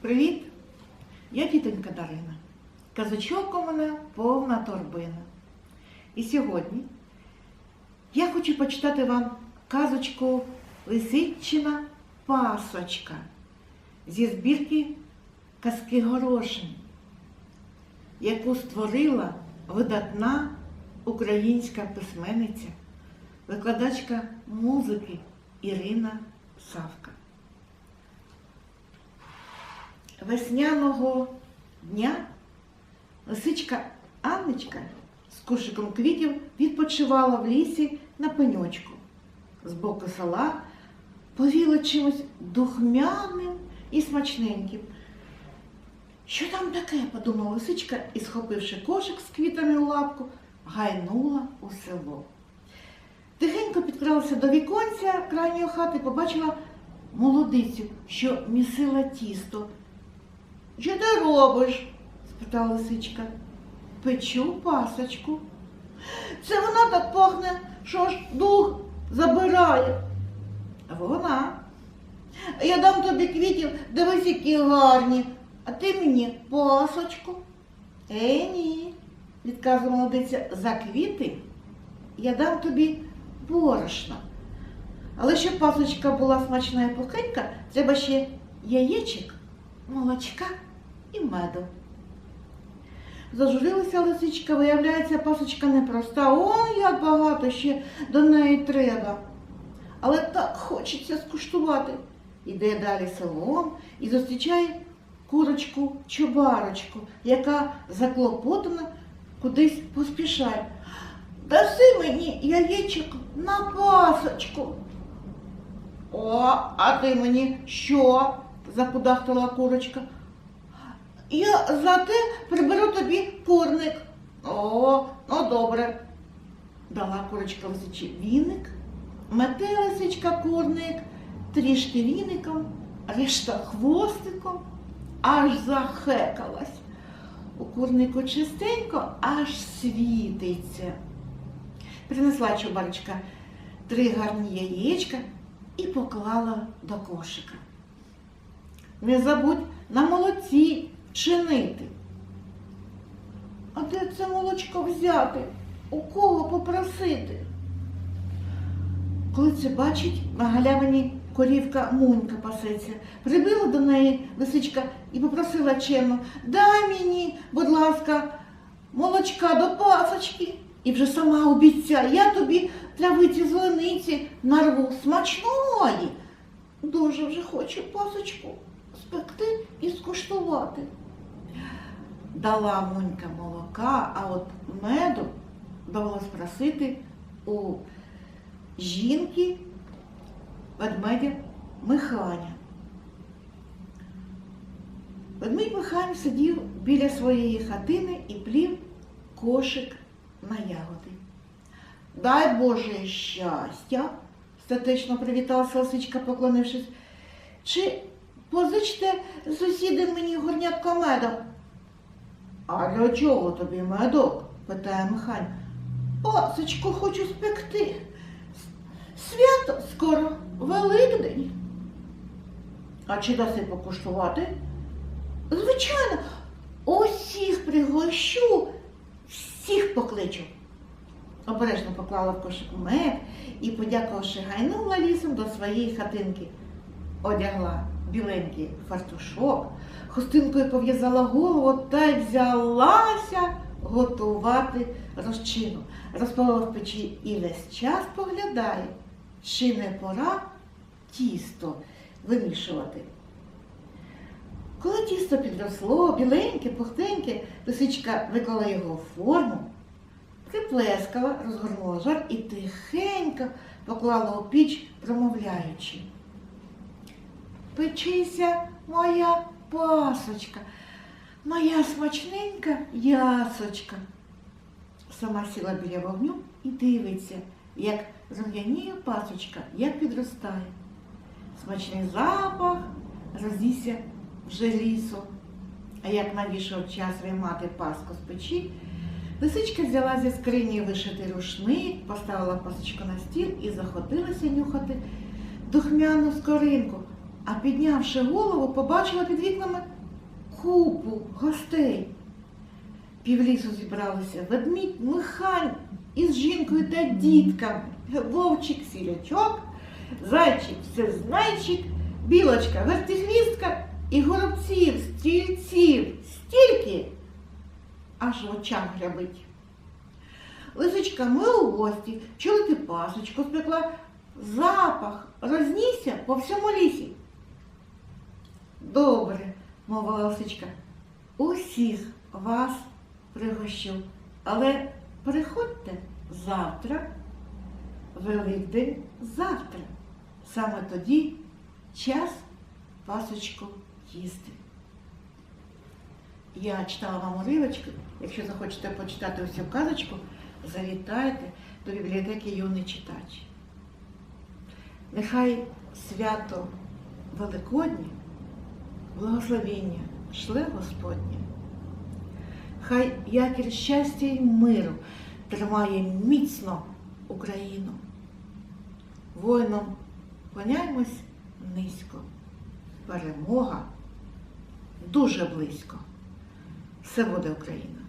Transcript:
Привіт! Я тітонька Дарина. Казочок у мене повна торбина. І сьогодні я хочу почитати вам казочку Лисичина Пасочка зі збірки Казки Горошин, яку створила видатна українська письменниця, викладачка музики Ірина Савка. Весняного дня лисичка Анночка з кошиком квітів відпочивала в лісі на пеньочку. З боку села повіло чимось духмяним і смачненьким. Що там таке? подумала лисичка і, схопивши кошик з квітами у лапку, гайнула у село. Тихенько підкралася до віконця крайньої хати, побачила молодицю, що місила тісто. Що ти робиш? спитала лисичка. Печу пасочку. Це вона так пахне, що ж дух забирає. Вона. Я дам тобі квітів, дивись, які гарні, а ти мені пасочку. Е, ні, відказує молодиця, за квіти я дам тобі борошна. Але щоб пасочка була смачна і пухенька, треба ще яєчок, молочка і меду. Зажурилася лисичка, виявляється, пасочка непроста. Ой, як багато ще до неї треба. Але так хочеться скуштувати. Іде далі селом і зустрічає курочку чубарочку, яка заклопотана кудись поспішає. Даси мені яєчок на пасочку. О, а ти мені що? закудахтала курочка. Я зате приберу тобі курник. О, ну добре. Дала курочка лисичі віник, мете лисичка курник, трішки віником, решта хвостиком, аж захекалась. У курнику чистенько аж світиться. Принесла чубарочка три гарні яєчка і поклала до кошика. Не забудь на молоці вчинити. А де це молочко взяти? У кого попросити? Коли це бачить, на галявині корівка Мунька пасеться. Прибила до неї лисичка і попросила чемно, дай мені, будь ласка, молочка до пасочки. І вже сама обіцяє, я тобі травиці зелениці нарву смачної. Дуже вже хочу пасочку спекти і скуштувати. Дала Мунька молока, а от меду довелось просити у жінки ведмедя Миханя. Ведмедь Михань сидів біля своєї хатини і плів кошик на ягоди. Дай Боже щастя, статечно привіталася лисичка, поклонившись. Чи позичте сусіди мені горнятка меда? А для чого тобі медок? питає Михань. Пасочку хочу спекти. Свято скоро Великдень. А чи даси покуштувати? Звичайно, усіх пригощу, всіх покличу. Обережно поклала в кошик мед і, подякувавши, гайнула лісом до своєї хатинки. Одягла біленький фартушок, хустинкою пов'язала голову та й взялася готувати розчину. Розпалила в печі і весь час поглядає, чи не пора тісто вимішувати. Коли тісто підросло, біленьке, пухтеньке, лисичка виклала його в форму, приплескала, розгорнула жар і тихенько поклала у піч, промовляючи. Печися, моя пасочка, моя смачненька ясочка. Сама сіла біля вогню і дивиться, як рум'яніє пасочка, як підростає. Смачний запах розійся вже лісу. А як надійшов час виймати паску з печі, лисичка взяла зі скрині вишитий рушник, поставила пасочку на стіл і заходилася нюхати духмяну скоринку. А піднявши голову, побачила під вікнами купу гостей. Півлісу зібралися ведмідь, Михань із жінкою та дітками, вовчик сірячок, зайчик всезнайчик, білочка вертихвістка і горобців, стрільців стільки, аж в очах грябить. Лисичка, ми у гості, чули ти пасочку спекла, запах рознісся по всьому лісі. Добре, мовила лисичка, усіх вас пригощу, але приходьте завтра, Великдень завтра. Саме тоді час пасочку їсти. Я читала вам уривочки. Якщо захочете почитати усю казочку, завітайте до бібліотеки Юний читач. Нехай свято Великоднє, благословіння шле Господнє. Хай якір щастя і миру тримає міцно Україну. Воїном поняймось низько. Перемога дуже близько. Все буде Україна.